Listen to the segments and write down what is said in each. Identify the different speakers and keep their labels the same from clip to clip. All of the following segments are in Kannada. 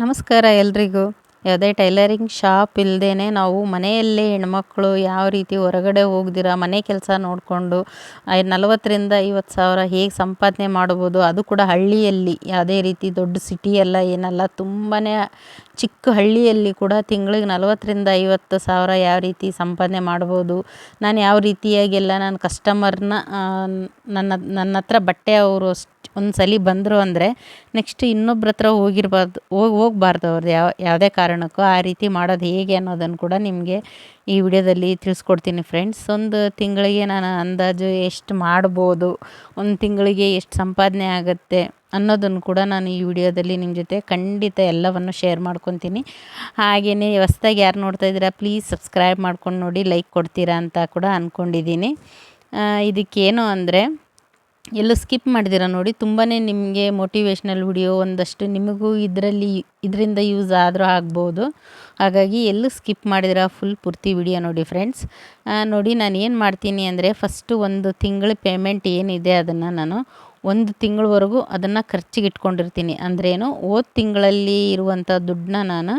Speaker 1: ನಮಸ್ಕಾರ ಎಲ್ರಿಗೂ. ಯಾವುದೇ ಟೈಲರಿಂಗ್ ಶಾಪ್ ಇಲ್ಲದೇ ನಾವು ಮನೆಯಲ್ಲೇ ಹೆಣ್ಮಕ್ಳು ಯಾವ ರೀತಿ ಹೊರಗಡೆ ಹೋಗ್ದಿರ, ಮನೆ ಕೆಲಸ ನೋಡಿಕೊಂಡು ನಲವತ್ತರಿಂದ ಐವತ್ತು ಸಾವಿರ ಹೇಗೆ ಸಂಪಾದನೆ ಮಾಡ್ಬೋದು, ಅದು ಕೂಡ ಹಳ್ಳಿಯಲ್ಲಿ. ಯಾವುದೇ ರೀತಿ ದೊಡ್ಡ ಸಿಟಿ ಎಲ್ಲ ಏನಲ್ಲ ತುಂಬಾ ಚಿಕ್ಕ ಹಳ್ಳಿಯಲ್ಲಿ ಕೂಡ ತಿಂಗಳಿಗೆ ನಲವತ್ತರಿಂದ ಐವತ್ತು ಸಾವಿರ ಯಾವ ರೀತಿ ಸಂಪಾದನೆ ಮಾಡ್ಬೋದು. ನಾನು ಯಾವ ರೀತಿಯಾಗೆಲ್ಲ ನಾನು ಕಸ್ಟಮರ್ನ ನನ್ನ ನನ್ನ ಹತ್ರ ಬಟ್ಟೆ ಅವರು ಒಂದು ಸಲ ಬಂದರು ಅಂದರೆ ನೆಕ್ಸ್ಟ್ ಇನ್ನೊಬ್ರ ಹತ್ರ ಹೋಗಿರ್ಬಾರ್ದು, ಹೋಗಿ, ಹೋಗ್ಬಾರ್ದು ಅವ್ರದ್ದು ಯಾವ, ಯಾವುದೇ ಕಾರಣಕ್ಕೂ. ಆ ರೀತಿ ಮಾಡೋದು ಹೇಗೆ ಅನ್ನೋದನ್ನು ಕೂಡ ನಿಮಗೆ ಈ ವಿಡಿಯೋದಲ್ಲಿ ತಿಳಿಸ್ಕೊಡ್ತೀನಿ ಫ್ರೆಂಡ್ಸ್ ಒಂದು ತಿಂಗಳಿಗೆ ನಾನು ಅಂದಾಜು ಎಷ್ಟು ಮಾಡ್ಬೋದು, ಒಂದು ತಿಂಗಳಿಗೆ ಎಷ್ಟು ಸಂಪಾದನೆ ಆಗುತ್ತೆ ಅನ್ನೋದನ್ನು ಕೂಡ ನಾನು ಈ ವಿಡಿಯೋದಲ್ಲಿ ನಿಮ್ಮ ಜೊತೆ ಖಂಡಿತ ಎಲ್ಲವನ್ನು ಶೇರ್ ಮಾಡ್ಕೊತೀನಿ. ಹಾಗೆಯೇ ಹೊಸ್ದಾಗಿ ಯಾರು ನೋಡ್ತಾ ಇದ್ದೀರಾ ಪ್ಲೀಸ್ ಸಬ್ಸ್ಕ್ರೈಬ್ ಮಾಡ್ಕೊಂಡು ನೋಡಿ ಲೈಕ್ ಕೊಡ್ತೀರಾ ಅಂತ ಕೂಡ ಅಂದ್ಕೊಂಡಿದ್ದೀನಿ ಇದಕ್ಕೇನು ಅಂದರೆ ಎಲ್ಲೂ ಸ್ಕಿಪ್ ಮಾಡಿದಿರ ನೋಡಿ. ತುಂಬಾ ನಿಮಗೆ ಮೋಟಿವೇಶ್ನಲ್ ವಿಡಿಯೋ ಒಂದಷ್ಟು ನಿಮಗೂ ಇದರಲ್ಲಿ ಇದರಿಂದ ಯೂಸ್ ಆದರೂ ಆಗ್ಬೋದು. ಹಾಗಾಗಿ ಎಲ್ಲೂ ಸ್ಕಿಪ್ ಮಾಡಿದಿರ ಫುಲ್ ಪೂರ್ತಿ ವಿಡಿಯೋ ನೋಡಿ ಫ್ರೆಂಡ್ಸ್ ನೋಡಿ ನಾನು ಏನು ಮಾಡ್ತೀನಿ ಅಂದರೆ ಫಸ್ಟು ಒಂದು ತಿಂಗಳ ಪೇಮೆಂಟ್ ಏನಿದೆ ಅದನ್ನು ನಾನು ಒಂದು ತಿಂಗಳವರೆಗೂ ಅದನ್ನು ಖರ್ಚಿಗೆ ಇಟ್ಕೊಂಡಿರ್ತೀನಿ. ಅಂದ್ರೇನು ಹೋದ ತಿಂಗಳಲ್ಲಿ ಇರುವಂಥ ದುಡ್ಡನ್ನ ನಾನು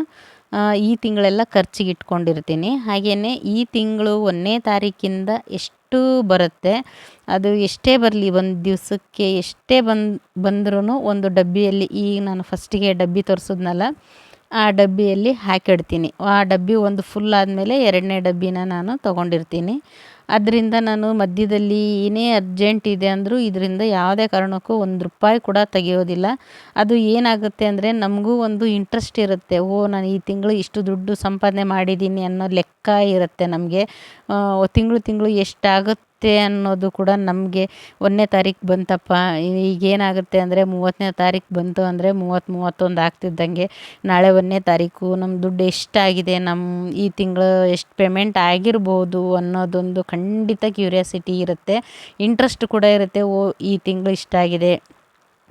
Speaker 1: ಈ ತಿಂಗಳೆಲ್ಲ ಖರ್ಚಿಗೆ ಇಟ್ಕೊಂಡಿರ್ತೀನಿ. ಹಾಗೆಯೇ ಈ ತಿಂಗಳು ಒಂದನೇ ತಾರೀಕಿಂದ ಎಷ್ಟು ಬರುತ್ತೆ. ಅದು ಎಷ್ಟೇ ಬರಲಿ, ಒಂದು ದಿವಸಕ್ಕೆ ಎಷ್ಟೇ ಬಂದು ಬಂದ್ರೂ ಒಂದು ಡಬ್ಬಿಯಲ್ಲಿ, ಈಗ ನಾನು ಫಸ್ಟಿಗೆ ಡಬ್ಬಿ ತೋರಿಸಿದ್ನಲ್ಲ, ಆ ಡಬ್ಬಿಯಲ್ಲಿ ಹಾಕಿಡ್ತೀನಿ. ಆ ಡಬ್ಬಿ ಒಂದು ಫುಲ್ ಆದಮೇಲೆ ಎರಡನೇ ಡಬ್ಬಿನ ನಾನು ತೊಗೊಂಡಿರ್ತೀನಿ. ಅದರಿಂದ ನಾನು ಮಧ್ಯದಲ್ಲಿ ಏನೇ ಅರ್ಜೆಂಟ್ ಇದೆ ಅಂದರೂ ಇದರಿಂದ ಯಾವುದೇ ಕಾರಣಕ್ಕೂ ಒಂದು ರೂಪಾಯಿ ಕೂಡ ತೆಗೆಯೋದಿಲ್ಲ. ಅದು ಏನಾಗುತ್ತೆ ಅಂದರೆ ನಮಗೂ ಒಂದು ಇಂಟ್ರೆಸ್ಟ್ ಇರುತ್ತೆ. ಓ, ನಾನು ಈ ತಿಂಗಳು ಇಷ್ಟು ದುಡ್ಡು ಸಂಪಾದನೆ ಮಾಡಿದ್ದೀನಿ ಅನ್ನೋ ಲೆಕ್ಕ ಇರುತ್ತೆ ನಮಗೆ. ತಿಂಗಳು ತಿಂಗಳು ಎಷ್ಟಾಗುತ್ತೆ ಆಗುತ್ತೆ ಅನ್ನೋದು ಕೂಡ ನಮಗೆ ಒಂದನೇ ತಾರೀಕು ಬಂತಪ್ಪ. ಈಗ ಏನಾಗುತ್ತೆ ಅಂದರೆ ಮೂವತ್ತನೇ ತಾರೀಕು ಬಂತು ಅಂದರೆ ಮೂವತ್ತು ಮೂವತ್ತೊಂದು ಆಗ್ತಿದ್ದಂಗೆ ನಾಳೆ ಒಂದನೇ ತಾರೀಕು ನಮ್ಮ ದುಡ್ಡು ಎಷ್ಟಾಗಿದೆ? ನಮ್ಮ ಈ ತಿಂಗಳು ಎಷ್ಟು ಪೇಮೆಂಟ್ ಆಗಿರ್ಬೋದು ಅನ್ನೋದೊಂದು ಖಂಡಿತ ಕ್ಯೂರಿಯಾಸಿಟಿ ಇರುತ್ತೆ. ಇಂಟ್ರೆಸ್ಟ್ ಕೂಡ ಇರುತ್ತೆ. ಓ, ಈ ತಿಂಗಳು ಇಷ್ಟಾಗಿದೆ.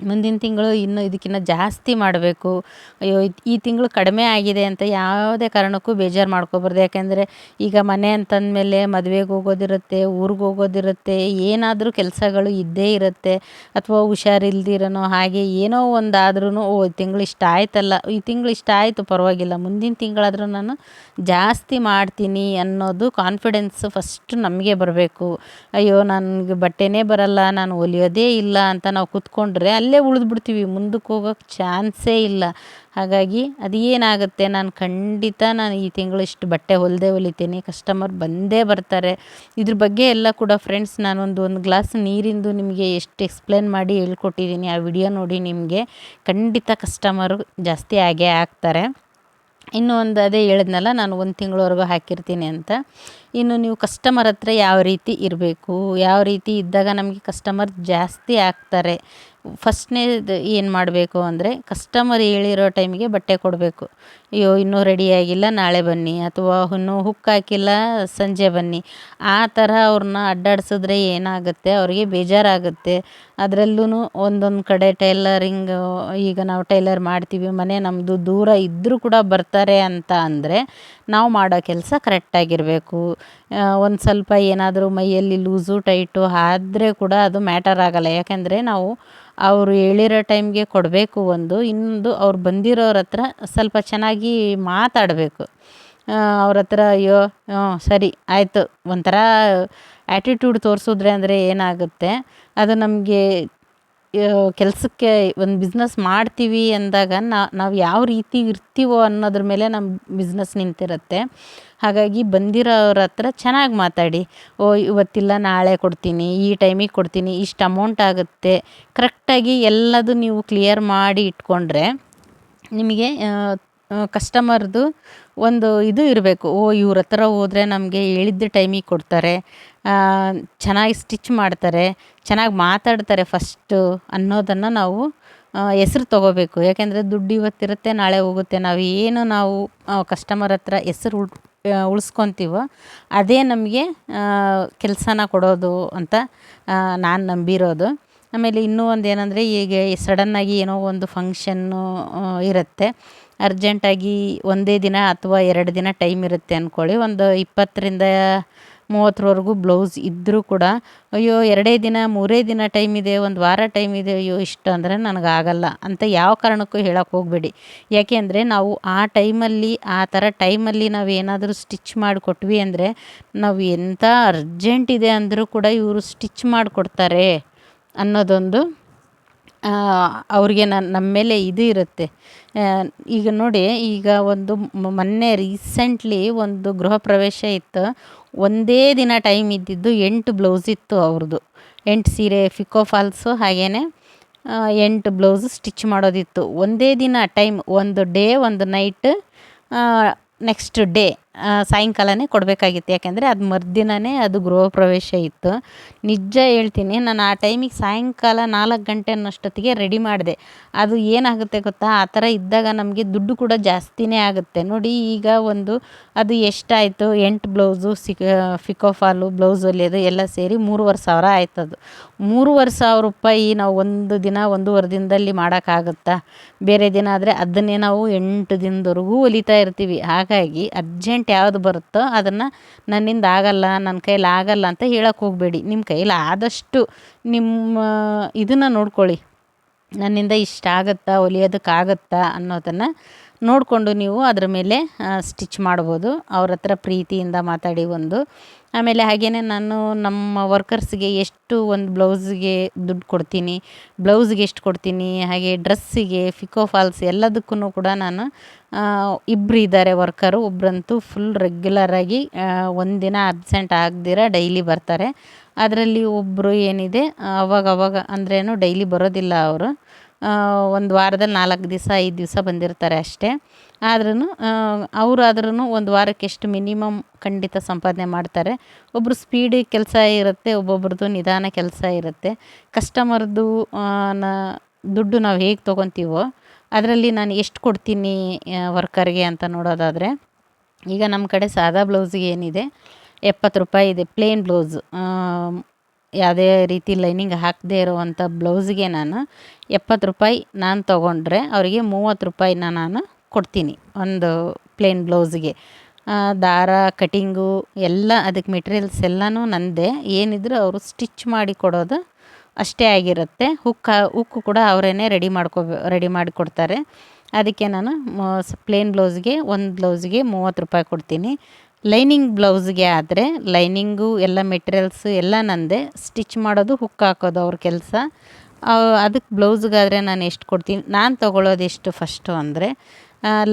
Speaker 1: ಮುಂದಿನ ತಿಂಗಳು ಇನ್ನು ಇದಕ್ಕಿಂತ ಜಾಸ್ತಿ ಮಾಡಬೇಕು. ಅಯ್ಯೋ ಈ ತಿಂಗಳು ಕಡಿಮೆ ಆಗಿದೆ ಅಂತ ಯಾವುದೇ ಕಾರಣಕ್ಕೂ ಬೇಜಾರು ಮಾಡ್ಕೋಬಾರ್ದು. ಯಾಕೆಂದರೆ ಈಗ ಮನೆ ಅಂತಂದಮೇಲೆ ಮದುವೆಗೆ ಹೋಗೋದಿರುತ್ತೆ, ಊರಿಗೆ ಹೋಗೋದಿರುತ್ತೆ, ಏನಾದರೂ ಕೆಲಸಗಳು ಇದ್ದೇ ಇರುತ್ತೆ. ಅಥವಾ ಹುಷಾರಿಲ್ದಿರನೋ ಹಾಗೆ ಏನೋ ಒಂದು ಓ ತಿಂಗಳು ಇಷ್ಟ ಆಯ್ತಲ್ಲ, ಈ ತಿಂಗಳು ಇಷ್ಟ ಆಯಿತು ಪರವಾಗಿಲ್ಲ. ಮುಂದಿನ ತಿಂಗಳಾದರೂ ನಾನು ಜಾಸ್ತಿ ಮಾಡ್ತೀನಿ ಅನ್ನೋದು ಕಾನ್ಫಿಡೆನ್ಸ್ ಫಸ್ಟ್ ನಮಗೆ ಬರಬೇಕು. ಅಯ್ಯೋ, ನನಗೆ ಬಟ್ಟೆನೇ ಬರಲ್ಲ, ನಾನು ಹೊಲಿಯೋದೇ ಇಲ್ಲ ಅಂತ ನಾವು ಕೂತ್ಕೊಂಡ್ರೆ ಅಲ್ಲಿ ಅಲ್ಲೇ ಉಳಿದ್ಬಿಡ್ತೀವಿ, ಮುಂದಕ್ಕೆ ಹೋಗೋಕ್ಕೆ ಚಾನ್ಸೇ ಇಲ್ಲ. ಹಾಗಾಗಿ ಅದು ಏನಾಗುತ್ತೆ, ನಾನು ಖಂಡಿತ ನಾನು ಈ ತಿಂಗಳು ಇಷ್ಟು ಬಟ್ಟೆ ಹೊಲಿದೇ ಹೊಲಿತೀನಿ, ಕಸ್ಟಮರ್ ಬಂದೇ ಬರ್ತಾರೆ. ಇದ್ರ ಬಗ್ಗೆ ಎಲ್ಲ ಕೂಡ ಫ್ರೆಂಡ್ಸ್ ನಾನೊಂದು ಒಂದು ಗ್ಲಾಸ್ ನೀರಿಂದು ನಿಮಗೆ ಎಷ್ಟು ಎಕ್ಸ್ಪ್ಲೇನ್ ಮಾಡಿ ಹೇಳ್ಕೊಟ್ಟಿದ್ದೀನಿ, ಆ ವಿಡಿಯೋ ನೋಡಿ ನಿಮಗೆ. ಖಂಡಿತ ಕಸ್ಟಮರು ಜಾಸ್ತಿ ಆಗೇ ಆಗ್ತಾರೆ. ಇನ್ನು ಒಂದು ಅದೇ ಹೇಳಿದ್ನಲ್ಲ, ನಾನು ಒಂದು ತಿಂಗಳವರೆಗೂ ಹಾಕಿರ್ತೀನಿ ಅಂತ. ಇನ್ನು ನೀವು ಕಸ್ಟಮರ್ ಹತ್ರ ಯಾವ ರೀತಿ ಇರಬೇಕು, ಯಾವ ರೀತಿ ಇದ್ದಾಗ ನಮಗೆ ಕಸ್ಟಮರ್ ಜಾಸ್ತಿ ಆಗ್ತಾರೆ. ಫಸ್ಟ್ನೇದು ಏನು ಮಾಡಬೇಕು ಅಂದರೆ ಕಸ್ಟಮರ್ ಹೇಳಿರೋ ಟೈಮಿಗೆ ಬಟ್ಟೆ ಕೊಡಬೇಕು. ಅಯ್ಯೋ, ಇನ್ನೂ ರೆಡಿಯಾಗಿಲ್ಲ ನಾಳೆ ಬನ್ನಿ. ಅಥವಾ ಇನ್ನೂ ಹುಕ್ ಹಾಕಿಲ್ಲ, ಸಂಜೆ ಬನ್ನಿ. ಆ ಥರ ಅವ್ರನ್ನ ಅಡ್ಡಾಡ್ಸಿದ್ರೆ ಏನಾಗುತ್ತೆ? ಅವರಿಗೆ ಬೇಜಾರಾಗುತ್ತೆ. ಅದರಲ್ಲೂ ಒಂದೊಂದು ಕಡೆ ಟೈಲರಿಂಗ್, ಈಗ ನಾವು ಟೈಲರ್ ಮಾಡ್ತೀವಿ, ಮನೆ ನಮ್ಮದು ದೂರ ಇದ್ದರೂ ಕೂಡ ಬರ್ತಾರೆ ಅಂತ ಅಂದರೆ ನಾವು ಮಾಡೋ ಕೆಲಸ ಕರೆಕ್ಟಾಗಿರಬೇಕು ಒಂದು ಸ್ವಲ್ಪ ಏನಾದರೂ ಮೈಯಲ್ಲಿ ಲೂಸು, ಟೈಟು ಆದರೆ ಕೂಡ ಅದು ಮ್ಯಾಟರ್ ಆಗೋಲ್ಲ. ಯಾಕೆಂದರೆ ನಾವು ಅವರು ಹೇಳಿರೋ ಟೈಮ್ಗೆ ಕೊಡಬೇಕು ಒಂದು, ಇನ್ನೊಂದು ಅವ್ರು ಬಂದಿರೋರ ಹತ್ರ ಸ್ವಲ್ಪ ಚೆನ್ನಾಗಿ ಮಾತಾಡಬೇಕು. ಅವ್ರ ಹತ್ರ, ಅಯ್ಯೋ, ಹ್ಞೂ, ಸರಿ, ಆಯಿತು. ಒಂಥರ ಆ್ಯಟಿಟ್ಯೂಡ್ ತೋರಿಸಿದ್ರೆ ಅಂದರೆ ಏನಾಗುತ್ತೆ? ಅದು ನಮಗೆ ಕೆಲಸಕ್ಕೆ ಒಂದು ಬಿಸ್ನೆಸ್ ಮಾಡ್ತೀವಿ ಅಂದಾಗ ನಾವು ಯಾವ ರೀತಿ ಇರ್ತೀವೋ ಅನ್ನೋದ್ರ ಮೇಲೆ ನಮ್ಮ ಬಿಸ್ನೆಸ್ ನಿಂತಿರುತ್ತೆ. ಹಾಗಾಗಿ ಬಂದಿರೋರ ಹತ್ರ ಚೆನ್ನಾಗಿ ಮಾತಾಡಿ. ಓ, ಇವತ್ತಿಲ್ಲ, ನಾಳೆ ಕೊಡ್ತೀನಿ, ಈ ಟೈಮಿಗೆ ಕೊಡ್ತೀನಿ, ಇಷ್ಟು ಅಮೌಂಟ್ ಆಗುತ್ತೆ. ಕರೆಕ್ಟಾಗಿ ಎಲ್ಲದು ನೀವು ಕ್ಲಿಯರ್ ಮಾಡಿ ಇಟ್ಕೊಂಡ್ರೆ ನಿಮಗೆ ಕಸ್ಟಮರ್ದು ಒಂದು ಇದು ಇರಬೇಕು. ಓ, ಇವ್ರ ಹತ್ರ ಹೋದರೆ ನಮಗೆ ಹೇಳಿದ್ದ ಟೈಮಿಗೆ ಕೊಡ್ತಾರೆ. ಚೆನ್ನಾಗಿ ಸ್ಟಿಚ್ ಮಾಡ್ತಾರೆ. ಚೆನ್ನಾಗಿ ಮಾತಾಡ್ತಾರೆ ಫಸ್ಟು ಅನ್ನೋದನ್ನು ನಾವು ಹೆಸ್ರು ತೊಗೋಬೇಕು. ಯಾಕೆಂದರೆ ದುಡ್ಡು ಇವತ್ತಿರುತ್ತೆ, ನಾಳೆ ಹೋಗುತ್ತೆ. ನಾವು ಏನು ನಾವು ಕಸ್ಟಮರ್ ಹತ್ರ ಹೆಸ್ರು ಉಳ್ ಉಳಿಸ್ಕೊತೀವೋ ಅದೇ ನಮಗೆ ಕೆಲಸನ ಕೊಡೋದು ಅಂತ ನಾನು ನಂಬಿರೋದು. ಆಮೇಲೆ ಇನ್ನೂ ಒಂದು ಏನಂದರೆ ಈಗ ಸಡನ್ನಾಗಿ ಏನೋ ಒಂದು ಫಂಕ್ಷನ್ನು ಇರುತ್ತೆ. ಅರ್ಜೆಂಟಾಗಿ ಒಂದೇ ದಿನ ಅಥವಾ ಎರಡು ದಿನ ಟೈಮ್ ಇರುತ್ತೆ ಅಂದ್ಕೊಳ್ಳಿ. ಒಂದು ಇಪ್ಪತ್ತರಿಂದ ಮೂವತ್ತರವರೆಗೂ ಬ್ಲೌಸ್ ಇದ್ದರೂ ಕೂಡ, ಅಯ್ಯೋ, ಎರಡೇ ದಿನ, ಮೂರೇ ದಿನ ಟೈಮ್ ಇದೆ, ಒಂದು ವಾರ ಟೈಮ್ ಇದೆ, ಅಯ್ಯೋ, ಇಷ್ಟು ಅಂದರೆ ನನಗಾಗಲ್ಲ ಅಂತ ಯಾವ ಕಾರಣಕ್ಕೂ ಹೇಳಕ್ಕೆ ಹೋಗಬೇಡಿ. ಯಾಕೆ ಅಂದರೆ ನಾವು ಆ ಟೈಮಲ್ಲಿ, ಆ ಥರ ಟೈಮಲ್ಲಿ ನಾವು ಏನಾದರೂ ಸ್ಟಿಚ್ ಮಾಡಿಕೊಟ್ವಿ ಅಂದರೆ ನಾವು ಎಂಥ ಅರ್ಜೆಂಟ್ ಇದೆ ಅಂದರೂ ಕೂಡ ಇವರು ಸ್ಟಿಚ್ ಮಾಡಿಕೊಡ್ತಾರೆ ಅನ್ನೋದೊಂದು ಅವ್ರಿಗೆ ನನ್ನ ನಮ್ಮ ಮೇಲೆ ಇದು ಇರುತ್ತೆ. ಈಗ ನೋಡಿ, ಈಗ ಒಂದು ಮೊನ್ನೆ ರೀಸೆಂಟ್ಲಿ ಒಂದು ಗೃಹ ಪ್ರವೇಶ ಇತ್ತು. ಒಂದೇ ದಿನ ಟೈಮ್ ಇದ್ದಿದ್ದು ಎಂಟು ಬ್ಲೌಸ್ ಇತ್ತು ಅವ್ರದ್ದು. ಎಂಟು ಸೀರೆ ಫಿಕೋ ಫಾಲ್ಸು ಹಾಗೆಯೇ ಎಂಟು ಬ್ಲೌಸ್ ಸ್ಟಿಚ್ ಮಾಡೋದಿತ್ತು. ಒಂದೇ ದಿನ ಟೈಮ್, ಒಂದು ಡೇ, ಒಂದು ನೈಟ್ ನೆಕ್ಸ್ಟ್ ಡೇ. ಸಾಯಂಕಾಲನೇ ಕೊಡಬೇಕಾಗಿತ್ತು. ಯಾಕೆಂದರೆ ಅದು ಮರುದಿನನೇ ಅದು ಗೃಹ ಪ್ರವೇಶ ಇತ್ತು. ನಿಜ ಹೇಳ್ತೀನಿ, ನಾನು ಆ ಟೈಮಿಗೆ ಸಾಯಂಕಾಲ ನಾಲ್ಕು ಗಂಟೆ ಅನ್ನೋಷ್ಟೊತ್ತಿಗೆ ರೆಡಿ ಮಾಡಿದೆ. ಅದು ಏನಾಗುತ್ತೆ ಗೊತ್ತಾ? ಆ ಥರ ಇದ್ದಾಗ ನಮಗೆ ದುಡ್ಡು ಕೂಡ ಜಾಸ್ತಿನೇ ಆಗುತ್ತೆ. ನೋಡಿ, ಈಗ ಒಂದು ಅದು ಎಷ್ಟಾಯಿತು? ಎಂಟು ಬ್ಲೌಸು, ಸಿಕ್ ಫಿಕೋ ಫಾಲು ಬ್ಲೌಸ್ ಹೊಲಿಯೋದು ಎಲ್ಲ ಸೇರಿ ಮೂರುವರೆ ಸಾವಿರ ಆಯ್ತು ಆಯ್ತದು ಮೂರುವರೆ ಸಾವಿರ ರೂಪಾಯಿ ನಾವು ಒಂದು ದಿನ, ಒಂದೂವರೆ ದಿನದಲ್ಲಿ ಮಾಡೋಕ್ಕಾಗುತ್ತಾ? ಬೇರೆ ದಿನ ಆದರೆ ಅದನ್ನೇ ನಾವು ಎಂಟು ದಿನದವರೆಗೂ ಹೊಲಿತಾ ಇರ್ತೀವಿ. ಹಾಗಾಗಿ ಅರ್ಜೆಂಟ್ ಯಾವುದು ಬರುತ್ತೋ ಅದನ್ನು ನನ್ನಿಂದ ಆಗಲ್ಲ ನನ್ನ ಕೈಲಿ ಆಗಲ್ಲ ಅಂತ ಹೇಳಕ್ಕೆ ಹೋಗಬೇಡಿ. ನಿಮ್ಮ ಕೈಲಿ ಆದಷ್ಟು ನಿಮ್ಮ ಇದನ್ನು ನೋಡ್ಕೊಳ್ಳಿ. ನನ್ನಿಂದ ಇಷ್ಟ ಆಗುತ್ತಾ ಹೊಲಿಯೋದಕ್ಕಾಗತ್ತಾ ಅನ್ನೋದನ್ನು ನೋಡಿಕೊಂಡು ನೀವು ಅದ್ರ ಮೇಲೆ ಸ್ಟಿಚ್ ಮಾಡ್ಬೋದು. ಅವ್ರ ಹತ್ರ ಪ್ರೀತಿಯಿಂದ ಮಾತಾಡಿ ಒಂದು ಆಮೇಲೆ ಹಾಗೆಯೇ ನಾನು ನಮ್ಮ ವರ್ಕರ್ಸ್ಗೆ ಎಷ್ಟು ಒಂದು ಬ್ಲೌಸ್ಗೆ ದುಡ್ಡು ಕೊಡ್ತೀನಿ ಬ್ಲೌಸ್ಗೆ ಎಷ್ಟು ಕೊಡ್ತೀನಿ, ಹಾಗೆ ಡ್ರೆಸ್ಸಿಗೆ ಫಿಕೋ ಫಾಲ್ಸ್ ಎಲ್ಲದಕ್ಕೂ ಕೂಡ ನಾನು ಇಬ್ಬರು ಇದ್ದಾರೆ ವರ್ಕರು ಒಬ್ಬರಂತೂ ಫುಲ್ ರೆಗ್ಯುಲರಾಗಿ ಒಂದಿನ ಅಬ್ಸೆಂಟ್ ಆಗದಿರ ಡೈಲಿ ಬರ್ತಾರೆ. ಅದರಲ್ಲಿ ಒಬ್ಬರು ಏನಿದೆ ಅವಾಗ ಅವಾಗ ಅಂದ್ರೇನು ಡೈಲಿ ಬರೋದಿಲ್ಲ ಅವರು. ಒಂದು ವಾರದಲ್ಲಿ ನಾಲ್ಕು ದಿವಸ, ಐದು ದಿವಸ ಬಂದಿರ್ತಾರೆ ಅಷ್ಟೇ. ಆದ್ರೂ ಅವರಾದ್ರೂ ಒಂದು ವಾರಕ್ಕೆ ಎಷ್ಟು ಮಿನಿಮಮ್ ಖಂಡಿತ ಸಂಪಾದನೆ ಮಾಡ್ತಾರೆ. ಒಬ್ಬರು ಸ್ಪೀಡ್ ಕೆಲಸ ಇರುತ್ತೆ, ಒಬ್ಬೊಬ್ರದ್ದು ನಿಧಾನ ಕೆಲಸ ಇರುತ್ತೆ. ಕಸ್ಟಮರ್ದು ನ, ದುಡ್ಡು ನಾವು ಹೇಗೆ ತೊಗೊತೀವೋ, ಅದರಲ್ಲಿ ನಾನು ಎಷ್ಟು ಕೊಡ್ತೀನಿ ವರ್ಕರ್ಗೆ ಅಂತ ನೋಡೋದಾದರೆ, ಈಗ ನಮ್ಮ ಕಡೆ ಸಾದಾ ಬ್ಲೌಸಿಗೆ ಏನಿದೆ, ಎಪ್ಪತ್ತು ರೂಪಾಯಿ ಇದೆ, ಪ್ಲೇನ್ ಬ್ಲೌಸ್. ಯಾವುದೇ ರೀತಿ ಲೈನಿಂಗ್ ಹಾಕದೇ ಇರುವಂಥ ಬ್ಲೌಸ್ಗೆ ನಾನು ಎಪ್ಪತ್ತು ರೂಪಾಯಿ ನಾನು ತೊಗೊಂಡ್ರೆ, ಅವರಿಗೆ ಮೂವತ್ತು ರೂಪಾಯಿನ ನಾನು ಕೊಡ್ತೀನಿ ಒಂದು ಪ್ಲೇನ್ ಬ್ಲೌಸಿಗೆ ದಾರ ಕಟಿಂಗು ಎಲ್ಲ ಅದಕ್ಕೆ ಮೆಟೀರಿಯಲ್ಸ್ ಎಲ್ಲನೂ ನಂದೇ. ಏನಿದ್ರು ಅವರು ಸ್ಟಿಚ್ ಮಾಡಿ ಕೊಡೋದು ಅಷ್ಟೇ ಆಗಿರುತ್ತೆ. ಹುಕ್ಕ, ಹುಕ್ಕು ಕೂಡ ಅವರೇ ರೆಡಿ ಮಾಡ್ಕೊ ರೆಡಿ ಮಾಡಿ ಕೊಡ್ತಾರೆ. ಅದಕ್ಕೆ ನಾನು ಪ್ಲೇನ್ ಬ್ಲೌಸ್ಗೆ ಒಂದು ಬ್ಲೌಸ್ಗೆ ಮೂವತ್ತು ರೂಪಾಯಿ ಕೊಡ್ತೀನಿ. ಲೈನಿಂಗ್ ಬ್ಲೌಸ್ಗೆ ಆದರೆ ಲೈನಿಂಗು ಎಲ್ಲ ಮೆಟೀರಿಯಲ್ಸು ಎಲ್ಲ ನಂದೇ. ಸ್ಟಿಚ್ ಮಾಡೋದು, ಹುಕ್ ಹಾಕೋದು ಅವ್ರ ಕೆಲಸ. ಅದಕ್ಕೆ ಬ್ಲೌಸ್ಗಾದರೆ ನಾನು ಎಷ್ಟು ಕೊಡ್ತೀನಿ? ನಾನು ತೊಗೊಳ್ಳೋದು ಎಷ್ಟು ಫಸ್ಟು ಅಂದರೆ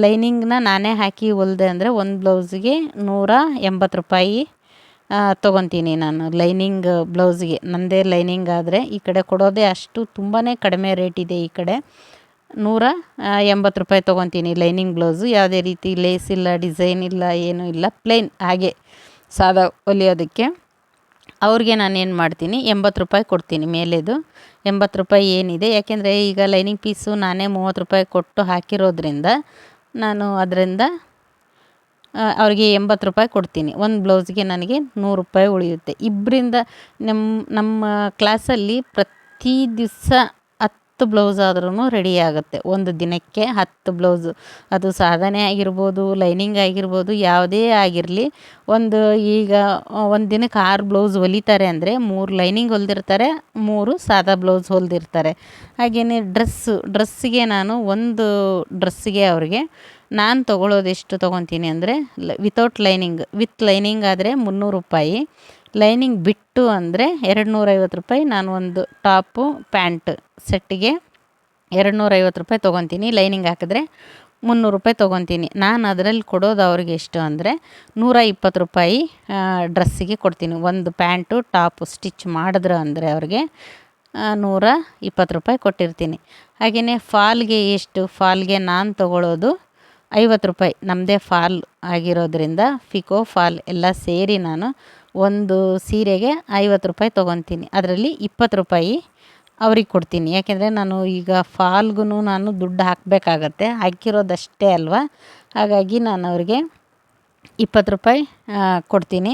Speaker 1: ಲೈನಿಂಗ್ನ ನಾನೇ ಹಾಕಿ ಹೊಲ್ದೆ ಅಂದರೆ ಒಂದು ಬ್ಲೌಸ್ಗೆ ನೂರ ಎಂಬತ್ತು ರೂಪಾಯಿ ತೊಗೊತೀನಿ ನಾನು ಲೈನಿಂಗ್ ಬ್ಲೌಸ್ಗೆ. ನನ್ನದೇ ಲೈನಿಂಗ್ ಆದರೆ ಈ ಕಡೆ ಕೊಡೋದೇ ಅಷ್ಟು ತುಂಬಾ ಕಡಿಮೆ ರೇಟ್ ಇದೆ ಈ ಕಡೆ. ನೂರ ಎಂಬತ್ತು ರೂಪಾಯಿ ತೊಗೊತೀನಿ ಲೈನಿಂಗ್ ಬ್ಲೌಸು. ಯಾವುದೇ ರೀತಿ ಲೇಸ್ ಇಲ್ಲ ಡಿಸೈನ್ ಇಲ್ಲ, ಏನೂ ಇಲ್ಲ ಪ್ಲೇನ್ ಹಾಗೆ ಸಾದಾ ಹೊಲಿಯೋದಕ್ಕೆ. ಅವ್ರಿಗೆ ನಾನು ಏನು ಮಾಡ್ತೀನಿ ಎಂಬತ್ತು ರೂಪಾಯಿ ಕೊಡ್ತೀನಿ ಮೇಲೆದು. ಎಂಬತ್ತು ರೂಪಾಯಿ ಏನಿದೆ. ಯಾಕೆಂದರೆ ಈಗ ಲೈನಿಂಗ್ ಪೀಸು ನಾನೇ ಮೂವತ್ತು ರೂಪಾಯಿ ಕೊಟ್ಟು ಹಾಕಿರೋದ್ರಿಂದ ನಾನು ಅದರಿಂದ ಅವರಿಗೆ ಎಂಬತ್ತು ರೂಪಾಯಿ ಕೊಡ್ತೀನಿ. ಒಂದು ಬ್ಲೌಸ್ಗೆ ನನಗೆ ನೂರು ರೂಪಾಯಿ ಉಳಿಯುತ್ತೆ. ಇಬ್ಬರಿಂದ ನಮ್ಮ ನಮ್ಮ ಕ್ಲಾಸಲ್ಲಿ ಪ್ರತಿ ದಿವಸ ಹತ್ತು ಬ್ಲೌಸ್ ಆದ್ರೂ ರೆಡಿ ಆಗುತ್ತೆ. ಒಂದು ದಿನಕ್ಕೆ ಹತ್ತು ಬ್ಲೌಸು ಅದು ಸಾಧನೆ ಆಗಿರ್ಬೋದು ಲೈನಿಂಗ್ ಆಗಿರ್ಬೋದು, ಯಾವುದೇ ಆಗಿರಲಿ. ಒಂದು ಈಗ ಒಂದು ದಿನಕ್ಕೆ ಆರು ಬ್ಲೌಸ್ ಹೊಲಿತಾರೆ ಅಂದರೆ ಮೂರು ಲೈನಿಂಗ್ ಹೊಲ್ದಿರ್ತಾರೆ, ಮೂರು ಸಾದಾ ಬ್ಲೌಸ್ ಹೊಲ್ದಿರ್ತಾರೆ. ಹಾಗೆಯೇ ಡ್ರೆಸ್ಸು ಡ್ರೆಸ್ಸಿಗೆ ನಾನು ಒಂದು ಡ್ರೆಸ್ಸಿಗೆ ಅವ್ರಿಗೆ ನಾನು ತೊಗೊಳೋದು ಎಷ್ಟು ತೊಗೊತೀನಿ ಅಂದರೆ ವಿತೌಟ್ ಲೈನಿಂಗ್ ವಿತ್ ಲೈನಿಂಗ್ ಆದರೆ ಮುನ್ನೂರು ರೂಪಾಯಿ. ಲೈನಿಂಗ್ ಬಿಟ್ಟು ಅಂದರೆ ಎರಡು ನೂರೈವತ್ತು ರೂಪಾಯಿ ನಾನು ಒಂದು ಟಾಪು, ಪ್ಯಾಂಟ್ ಸೆಟ್ಟಿಗೆ ಎರಡು ನೂರೈವತ್ತು ರೂಪಾಯಿ ತೊಗೊತೀನಿ. ಲೈನಿಂಗ್ ಹಾಕಿದ್ರೆ ಮುನ್ನೂರು ರೂಪಾಯಿ ತೊಗೊತೀನಿ. ನಾನು ಅದರಲ್ಲಿ ಕೊಡೋದು ಅವ್ರಿಗೆ ಎಷ್ಟು ಅಂದರೆ ನೂರ ಇಪ್ಪತ್ತು ರೂಪಾಯಿ ಡ್ರೆಸ್ಸಿಗೆ ಕೊಡ್ತೀನಿ. ಒಂದು ಪ್ಯಾಂಟು, ಟಾಪು ಸ್ಟಿಚ್ ಮಾಡಿದ್ರು ಅಂದರೆ ಅವ್ರಿಗೆ ನೂರ ಇಪ್ಪತ್ತು ರೂಪಾಯಿ ಕೊಟ್ಟಿರ್ತೀನಿ. ಹಾಗೆಯೇ ಫಾಲ್ಗೆ ಎಷ್ಟು? ಫಾಲ್ಗೆ ನಾನು ತೊಗೊಳ್ಳೋದು ಐವತ್ತು ರೂಪಾಯಿ. ನಮ್ಮದೇ ಫಾಲ್ ಆಗಿರೋದ್ರಿಂದ ಫಿಕೋ ಫಾಲ್ ಎಲ್ಲ ಸೇರಿ ನಾನು ಒಂದು ಸೀರೆಗೆ ಐವತ್ತು ರೂಪಾಯಿ ತೊಗೊತೀನಿ. ಅದರಲ್ಲಿ ಇಪ್ಪತ್ತು ರೂಪಾಯಿ ಅವ್ರಿಗೆ ಕೊಡ್ತೀನಿ. ಯಾಕೆಂದರೆ ನಾನು ಈಗ ಫಾಲ್ಗೂ ನಾನು ದುಡ್ಡು ಹಾಕಬೇಕಾಗತ್ತೆ. ಹಾಕಿರೋದಷ್ಟೇ ಅಲ್ವಾ? ಹಾಗಾಗಿ ನಾನು ಅವ್ರಿಗೆ ಇಪ್ಪತ್ತು ರೂಪಾಯಿ ಕೊಡ್ತೀನಿ.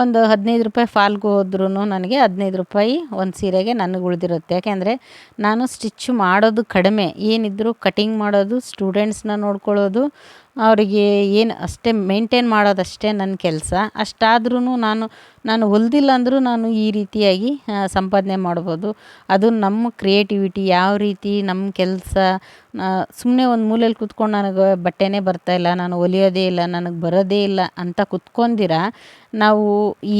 Speaker 1: ಒಂದು ಹದಿನೈದು ರೂಪಾಯಿ ಫಾಲ್ಗೆ ಹೋದ್ರೂ ನನಗೆ ಹದಿನೈದು ರೂಪಾಯಿ ಒಂದು ಸೀರೆಗೆ ನನಗೆ ಉಳಿದಿರುತ್ತೆ. ಯಾಕೆಂದರೆ ನಾನು ಸ್ಟಿಚ್ ಮಾಡೋದು ಕಡಿಮೆ. ಏನಿದ್ದರೂ ಕಟಿಂಗ್ ಮಾಡೋದು, ಸ್ಟೂಡೆಂಟ್ಸ್ನ ನೋಡ್ಕೊಳ್ಳೋದು ಅವರಿಗೆ ಏನು ಅಷ್ಟೇ ಮೇಂಟೈನ್ ಮಾಡೋದಷ್ಟೇ ನನ್ನ ಕೆಲಸ. ಅಷ್ಟಾದ್ರೂ ನಾನು ನಾನು ಹೊಲ್ದಿಲ್ಲ ಅಂದರೂ ನಾನು ಈ ರೀತಿಯಾಗಿ ಸಂಪಾದನೆ ಮಾಡ್ಬೋದು. ಅದು ನಮ್ಮ ಕ್ರಿಯೇಟಿವಿಟಿ ಯಾವ ರೀತಿ, ನಮ್ಮ ಕೆಲಸ ಸುಮ್ಮನೆ ಒಂದು ಮೂಲೆಯಲ್ಲಿ ಕೂತ್ಕೊಂಡು ನನಗೆ ಬಟ್ಟೆನೇ ಬರ್ತಾಯಿಲ್ಲ ನಾನು ಹೊಲಿಯೋದೇ ಇಲ್ಲ, ನನಗೆ ಬರೋದೇ ಇಲ್ಲ ಅಂತ ಕುತ್ಕೊಂಡಿರ, ನಾವು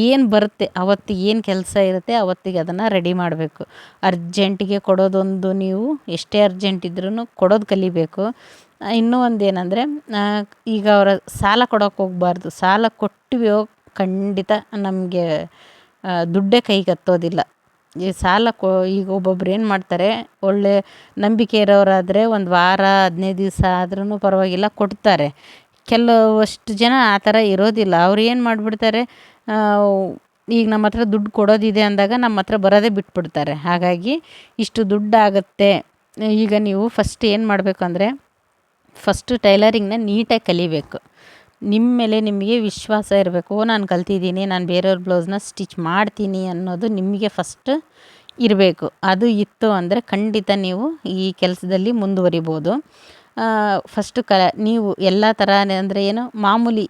Speaker 1: ಏನು ಬರುತ್ತೆ, ಅವತ್ತು ಏನು ಕೆಲಸ ಇರುತ್ತೆ ಅವತ್ತಿಗೆ ಅದನ್ನು ರೆಡಿ ಮಾಡಬೇಕು. ಅರ್ಜೆಂಟಿಗೆ ಕೊಡೋದೊಂದು ನೀವು ಎಷ್ಟೇ ಅರ್ಜೆಂಟ್ ಇದ್ರೂ ಕೊಡೋದು ಕಲಿಬೇಕು. ಇನ್ನೂ ಒಂದು ಏನಂದರೆ ಈಗ ಅವರ ಸಾಲ ಕೊಡೋಕೆ ಹೋಗ್ಬಾರ್ದು. ಸಾಲ ಕೊಟ್ಟಿವೋ ಖಂಡಿತ ನಮಗೆ ದುಡ್ಡೇ ಕೈಗೆ ಹತ್ತೋದಿಲ್ಲ. ಈ ಸಾಲ ಕೊ, ಈಗ ಒಬ್ಬೊಬ್ರು ಏನು ಮಾಡ್ತಾರೆ, ಒಳ್ಳೆ ನಂಬಿಕೆ ಇರೋರಾದರೆ ಒಂದು ವಾರ, ಹದಿನೈದು ದಿವಸ ಆದ್ರೂ ಪರವಾಗಿಲ್ಲ, ಕೊಡ್ತಾರೆ. ಕೆಲವಷ್ಟು ಜನ ಆ ಥರ ಇರೋದಿಲ್ಲ. ಅವ್ರು ಏನು ಮಾಡಿಬಿಡ್ತಾರೆ ಈಗ ನಮ್ಮ ಹತ್ರ ದುಡ್ಡು ಕೊಡೋದಿದೆ ಅಂದಾಗ ನಮ್ಮ ಹತ್ರ ಬರೋದೇ ಬಿಟ್ಬಿಡ್ತಾರೆ. ಹಾಗಾಗಿ ಇಷ್ಟು ದುಡ್ಡು ಆಗುತ್ತೆ. ಈಗ ನೀವು ಫಸ್ಟ್ ಏನು ಮಾಡಬೇಕು ಅಂದರೆ ಫಸ್ಟು ಟೈಲರಿಂಗ್ನ ನೀಟಾಗಿ ಕಲಿಬೇಕು. ನಿಮ್ಮ ಮೇಲೆ ನಿಮಗೆ ವಿಶ್ವಾಸ ಇರಬೇಕು ನಾನು ಕಲ್ತಿದ್ದೀನಿ, ನಾನು ಬೇರೆಯವ್ರ ಬ್ಲೌಸ್ನ ಸ್ಟಿಚ್ ಮಾಡ್ತೀನಿ ಅನ್ನೋದು ನಿಮಗೆ ಫಸ್ಟ್ ಇರಬೇಕು. ಅದು ಇತ್ತು ಅಂದರೆ ಖಂಡಿತ ನೀವು ಈ ಕೆಲಸದಲ್ಲಿ ಮುಂದುವರಿಬೋದು. ಫಸ್ಟು ಕ ನೀವು ಎಲ್ಲ ಥರ ಅಂದರೆ ಏನು, ಮಾಮೂಲಿ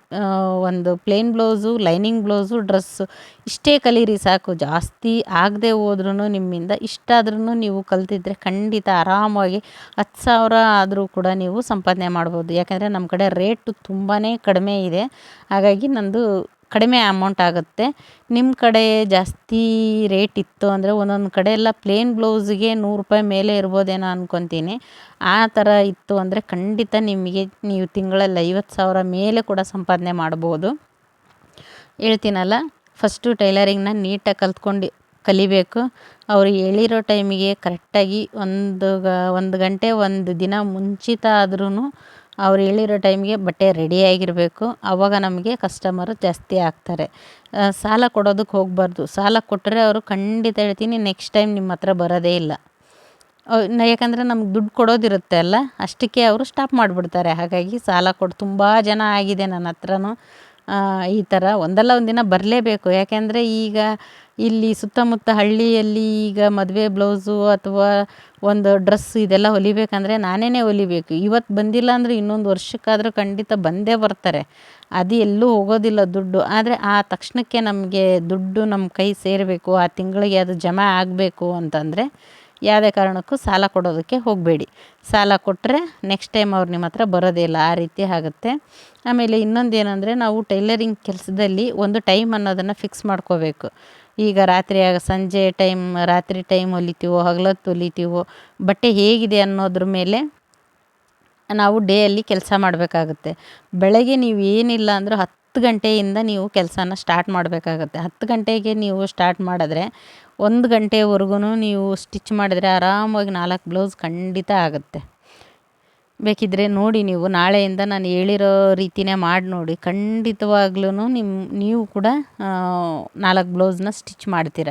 Speaker 1: ಒಂದು plain blouse lining blouse dress ಇಷ್ಟೇ ಕಲೀರಿ ಸಾಕು. ಜಾಸ್ತಿ ಆಗದೆ ಹೋದ್ರೂ ನಿಮ್ಮಿಂದ ಇಷ್ಟಾದ್ರೂ ನೀವು ಕಲ್ತಿದ್ರೆ ಖಂಡಿತ ಆರಾಮಾಗಿ ಹತ್ತು ಸಾವಿರ ಆದರೂ ಕೂಡ ನೀವು ಸಂಪಾದನೆ ಮಾಡ್ಬೋದು. ಯಾಕೆಂದರೆ ನಮ್ಮ ಕಡೆ ರೇಟು ತುಂಬಾ ಕಡಿಮೆ ಇದೆ. ಹಾಗಾಗಿ ನಂದು ಕಡಿಮೆ ಅಮೌಂಟ್ ಆಗುತ್ತೆ. ನಿಮ್ಮ ಕಡೆ ಜಾಸ್ತಿ ರೇಟ್ ಇತ್ತು ಅಂದರೆ ಒಂದೊಂದು ಕಡೆ ಎಲ್ಲ ಪ್ಲೇನ್ ಬ್ಲೌಸಿಗೆ ನೂರು ರೂಪಾಯಿ ಮೇಲೆ ಇರ್ಬೋದೇನೋ ಅಂದ್ಕೊತೀನಿ ಆ ಥರ ಇತ್ತು ಅಂದರೆ ಖಂಡಿತ ನಿಮಗೆ ನೀವು ತಿಂಗಳಲ್ಲಿ ಐವತ್ತು ಸಾವಿರ ಮೇಲೆ ಕೂಡ ಸಂಪಾದನೆ ಮಾಡ್ಬೋದು. ಹೇಳ್ತೀನಲ್ಲ ಫಸ್ಟು ಟೈಲರಿಂಗ್ನ ನೀಟಾಗಿ ಕಲ್ತ್ಕೊಂಡು ಕಲಿಬೇಕು. ಅವರು ಹೇಳಿರೋ ಟೈಮಿಗೆ ಕರೆಕ್ಟಾಗಿ ಒಂದು ಗ, ಒಂದು ಗಂಟೆ, ಒಂದು ದಿನ ಮುಂಚಿತ ಆದ್ರೂ ಅವ್ರು ಹೇಳಿರೋ ಟೈಮ್ಗೆ ಬಟ್ಟೆ ರೆಡಿಯಾಗಿರಬೇಕು ಆವಾಗ ನಮಗೆ ಕಸ್ಟಮರು ಜಾಸ್ತಿ ಆಗ್ತಾರೆ. ಸಾಲ ಕೊಡೋದಕ್ಕೆ ಹೋಗಬಾರ್ದು. ಸಾಲ ಕೊಟ್ಟರೆ ಅವರು ಖಂಡಿತ ಹೇಳ್ತೀನಿ ನೆಕ್ಸ್ಟ್ ಟೈಮ್ ನಿಮ್ಮ ಹತ್ರ ಬರೋದೇ ಇಲ್ಲ. ಯಾಕಂದರೆ ನಮ್ಗೆ ದುಡ್ಡು ಕೊಡೋದಿರುತ್ತೆ ಅಲ್ಲ? ಅಷ್ಟಕ್ಕೆ ಅವರು ಸ್ಟಾಪ್ ಮಾಡಿಬಿಡ್ತಾರೆ. ಹಾಗಾಗಿ ಸಾಲ ಕೊಟ್ಟು ತುಂಬ ಜನ ಆಗಿದೆ ನನ್ನ ಹತ್ರನೂ. ಈ ಥರ ಒಂದಲ್ಲ ಒಂದು ದಿನ ಬರಲೇಬೇಕು. ಯಾಕೆಂದರೆ ಈಗ ಇಲ್ಲಿ ಸುತ್ತಮುತ್ತ ಹಳ್ಳಿಯಲ್ಲಿ ಈಗ ಮದುವೆ ಬ್ಲೌಸು ಅಥವಾ ಒಂದು ಡ್ರೆಸ್ ಇದೆಲ್ಲ ಹೊಲಿಬೇಕಂದ್ರೆ ನಾನೇ ಹೊಲಿಬೇಕು. ಇವತ್ತು ಬಂದಿಲ್ಲ ಅಂದರೆ ಇನ್ನೊಂದು ವರ್ಷಕ್ಕಾದರೂ ಖಂಡಿತ ಬಂದೇ ಬರ್ತಾರೆ. ಅದು ಎಲ್ಲೂ ಹೋಗೋದಿಲ್ಲ ದುಡ್ಡು. ಆದರೆ ಆ ತಕ್ಷಣಕ್ಕೆ ನಮಗೆ ದುಡ್ಡು ನಮ್ಮ ಕೈ ಸೇರಬೇಕು, ಆ ತಿಂಗಳಿಗೆ ಅದು ಜಮಾ ಆಗಬೇಕು ಅಂತಂದರೆ ಯಾವುದೇ ಕಾರಣಕ್ಕೂ ಸಾಲ ಕೊಡೋದಕ್ಕೆ ಹೋಗಬೇಡಿ. ಸಾಲ ಕೊಟ್ಟರೆ ನೆಕ್ಸ್ಟ್ ಟೈಮ್ ಅವ್ರು ನಿಮ್ಮ ಹತ್ರ ಬರೋದೇ ಇಲ್ಲ, ಆ ರೀತಿ ಆಗುತ್ತೆ. ಆಮೇಲೆ ಇನ್ನೊಂದು ಏನಂದರೆ ನಾವು ಟೈಲರಿಂಗ್ ಕೆಲಸದಲ್ಲಿ ಒಂದು ಟೈಮ್ ಅನ್ನೋದನ್ನು ಫಿಕ್ಸ್ ಮಾಡ್ಕೋಬೇಕು. ಈಗ ರಾತ್ರಿ ಆಗ ಸಂಜೆ ಟೈಮ್, ರಾತ್ರಿ ಟೈಮ್ ಹೊಲಿತೀವೋ ಹಗಲತ್ತು ಹೊಲಿತೀವೋ ಬಟ್ಟೆ ಹೇಗಿದೆ ಅನ್ನೋದ್ರ ಮೇಲೆ ನಾವು ಡೇಯಲ್ಲಿ ಕೆಲಸ ಮಾಡಬೇಕಾಗುತ್ತೆ. ಬೆಳಗ್ಗೆ ನೀವು ಏನಿಲ್ಲ ಅಂದರೂ ಹತ್ತು ಗಂಟೆಯಿಂದ ನೀವು ಕೆಲಸನ ಸ್ಟಾರ್ಟ್ ಮಾಡಬೇಕಾಗತ್ತೆ. ಹತ್ತು ಗಂಟೆಗೆ ನೀವು ಸ್ಟಾರ್ಟ್ ಮಾಡಿದ್ರೆ ಒಂದು ಗಂಟೆವರೆಗೂ ನೀವು ಸ್ಟಿಚ್ ಮಾಡಿದರೆ ಆರಾಮಾಗಿ ನಾಲ್ಕು ಬ್ಲೌಸ್ ಖಂಡಿತ ಆಗುತ್ತೆ. ಬೇಕಿದ್ದರೆ ನೋಡಿ ನೀವು, ನಾಳೆಯಿಂದ ನಾನು ಹೇಳಿರೋ ರೀತಿನೇ ಮಾಡಿ ನೋಡಿ. ಖಂಡಿತವಾಗ್ಲೂ ನಿಮ್ಮ ನೀವು ಕೂಡ ನಾಲ್ಕು ಬ್ಲೌಸ್ನ ಸ್ಟಿಚ್ ಮಾಡ್ತೀರ.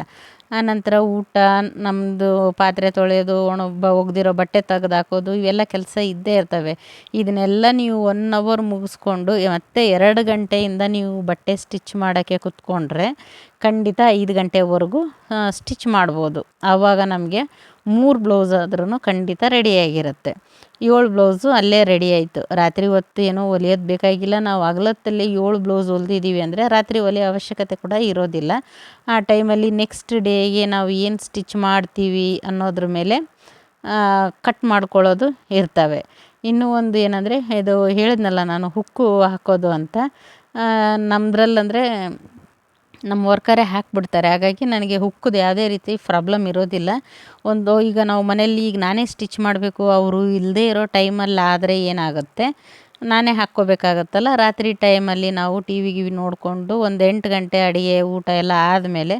Speaker 1: ಆನಂತರ ಊಟ ನಮ್ಮದು ಪಾತ್ರೆ ತೊಳೆಯೋದು ಒಣ ಒಗೆದಿರೋ ಬಟ್ಟೆ ತೆಗ್ದು ಹಾಕೋದು, ಇವೆಲ್ಲ ಕೆಲಸ ಇದ್ದೇ ಇರ್ತವೆ. ಇದನ್ನೆಲ್ಲ ನೀವು ಒನ್ ಅವರ್ ಮುಗಿಸ್ಕೊಂಡು ಮತ್ತೆ ಎರಡು ಗಂಟೆಯಿಂದ ನೀವು ಬಟ್ಟೆ ಸ್ಟಿಚ್ ಮಾಡೋಕ್ಕೆ ಕುತ್ಕೊಂಡ್ರೆ ಖಂಡಿತ ಐದು ಗಂಟೆವರೆಗೂ ಸ್ಟಿಚ್ ಮಾಡ್ಬೋದು. ಆವಾಗ ನಮಗೆ ಮೂರು ಬ್ಲೌಸ್ ಆದ್ರೂ ಖಂಡಿತ ರೆಡಿಯಾಗಿರುತ್ತೆ ಏಳು ಬ್ಲೌಸು ಅಲ್ಲೇ ರೆಡಿ ಆಯಿತು. ರಾತ್ರಿ ಹೊತ್ತು ಏನೋ ಹೊಲಿಯೋದು ಬೇಕಾಗಿಲ್ಲ. ನಾವು ಹಗಲೊತ್ತಲ್ಲಿ ಏಳು ಬ್ಲೌಸ್ ಹೊಲ್ದಿದ್ದೀವಿ ಅಂದರೆ ರಾತ್ರಿ ಹೊಲಿಯೋ ಅವಶ್ಯಕತೆ ಕೂಡ ಇರೋದಿಲ್ಲ. ಆ ಟೈಮಲ್ಲಿ ನೆಕ್ಸ್ಟ್ ಡೇಗೆ ನಾವು ಏನು ಸ್ಟಿಚ್ ಮಾಡ್ತೀವಿ ಅನ್ನೋದ್ರ ಮೇಲೆ ಕಟ್ ಮಾಡ್ಕೊಳ್ಳೋದು ಇರ್ತವೆ. ಇನ್ನೂ ಒಂದು ಏನಂದರೆ, ಇದು ಹೇಳಿದ್ನಲ್ಲ ನಾನು, ಹುಕ್ಕು ಹಾಕೋದು ಅಂತ. ನಮ್ಮದ್ರಲ್ಲಂದ್ರೆ ನಮ್ಮ ವರ್ಕರೇ ಹಾಕ್ಬಿಡ್ತಾರೆ. ಹಾಗಾಗಿ ನನಗೆ ಹುಕ್ಕದು ಯಾವುದೇ ರೀತಿ ಪ್ರಾಬ್ಲಮ್ ಇರೋದಿಲ್ಲ. ಒಂದು ಈಗ ನಾವು ಮನೆಯಲ್ಲಿ ಈಗ ನಾನೇ ಸ್ಟಿಚ್ ಮಾಡಬೇಕು, ಅವರು ಇಲ್ಲದೇ ಇರೋ ಟೈಮಲ್ಲಿ ಆದರೆ ಏನಾಗುತ್ತೆ? ನಾನೇ ಹಾಕ್ಕೋಬೇಕಾಗತ್ತಲ್ಲ. ರಾತ್ರಿ ಟೈಮಲ್ಲಿ ನಾವು ಟಿ ವಿ ಗಿವಿ ನೋಡಿಕೊಂಡು ಒಂದು ಎಂಟು ಗಂಟೆ ಅಡುಗೆ ಊಟ ಎಲ್ಲ ಆದಮೇಲೆ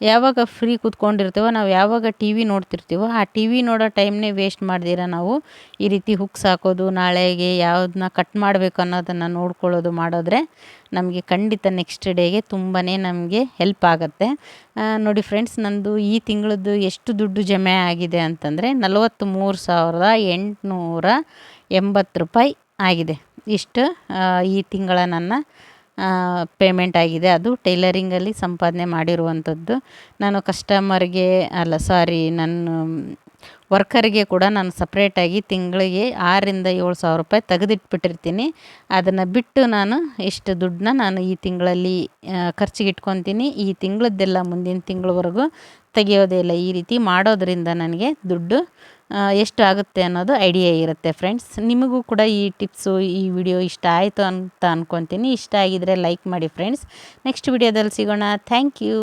Speaker 1: ಯಾವಾಗ ಫ್ರೀ ಕೂತ್ಕೊಂಡಿರ್ತೀವೋ, ನಾವು ಯಾವಾಗ ಟಿ ವಿ ನೋಡ್ತಿರ್ತೀವೋ, ಆ ಟಿ ವಿ ನೋಡೋ ಟೈಮ್ನೇ ವೇಸ್ಟ್ ಮಾಡ್ದಿರ ನಾವು ಈ ರೀತಿ ಹುಕ್ಸ್ ಹಾಕೋದು, ನಾಳೆಗೆ ಯಾವುದನ್ನ ಕಟ್ ಮಾಡಬೇಕು ಅನ್ನೋದನ್ನು ನೋಡ್ಕೊಳ್ಳೋದು ಮಾಡಿದ್ರೆ ನಮಗೆ ಖಂಡಿತ ನೆಕ್ಸ್ಟ್ ಡೇಗೆ ತುಂಬಾ ನಮಗೆ ಹೆಲ್ಪ್ ಆಗುತ್ತೆ. ನೋಡಿ ಫ್ರೆಂಡ್ಸ್ ನಂದು ಈ ತಿಂಗಳದ್ದು ಎಷ್ಟು ದುಡ್ಡು ಜಮೆ ಆಗಿದೆ ಅಂತಂದರೆ ಮೂರು ಸಾವಿರದ ಎಂಟುನೂರ ಎಂಬತ್ತು ರೂಪಾಯಿ ಆಗಿದೆ. ಇಷ್ಟು ಈ ತಿಂಗಳ ನನ್ನ ಪೇಮೆಂಟ್ ಆಗಿದೆ. ಅದು ಟೈಲರಿಂಗಲ್ಲಿ ಸಂಪಾದನೆ ಮಾಡಿರುವಂಥದ್ದು. ನಾನು ಕಸ್ಟಮರ್ಗೆ ಅಲ್ಲ ಸಾರಿ ನನ್ನ ವರ್ಕರ್ಗೆ ಕೂಡ ನಾನು ಸಪ್ರೇಟಾಗಿ ತಿಂಗಳಿಗೆ ಆರರಿಂದ ಏಳು ಸಾವಿರ ರೂಪಾಯಿ ತೆಗೆದಿಟ್ಬಿಟ್ಟಿರ್ತೀನಿ. ಅದನ್ನು ಬಿಟ್ಟು ನಾನು ಇಷ್ಟು ದುಡ್ಡನ್ನ ನಾನು ಈ ತಿಂಗಳಲ್ಲಿ ಖರ್ಚಿಗೆ ಇಟ್ಕೊತೀನಿ. ಈ ತಿಂಗಳದ್ದೆಲ್ಲ ಮುಂದಿನ ತಿಂಗಳವರೆಗೂ ತೆಗೆಯೋದೇ ಇಲ್ಲ. ಈ ರೀತಿ ಮಾಡೋದರಿಂದ ನನಗೆ ದುಡ್ಡು ಎಷ್ಟು ಆಗುತ್ತೆ ಅನ್ನೋದು ಐಡಿಯಾ ಇರುತ್ತೆ ಫ್ರೆಂಡ್ಸ್ ನಿಮಗೂ ಕೂಡ ಈ ಟಿಪ್ಸು ಈ ವಿಡಿಯೋ ಇಷ್ಟ ಆಯಿತು ಅಂತ ಅಂದ್ಕೊತೀನಿ ಇಷ್ಟ ಆಗಿದ್ದರೆ ಲೈಕ್ ಮಾಡಿ ಫ್ರೆಂಡ್ಸ್ ನೆಕ್ಸ್ಟ್ ವಿಡಿಯೋದಲ್ಲಿ ಸಿಗೋಣ. Thank you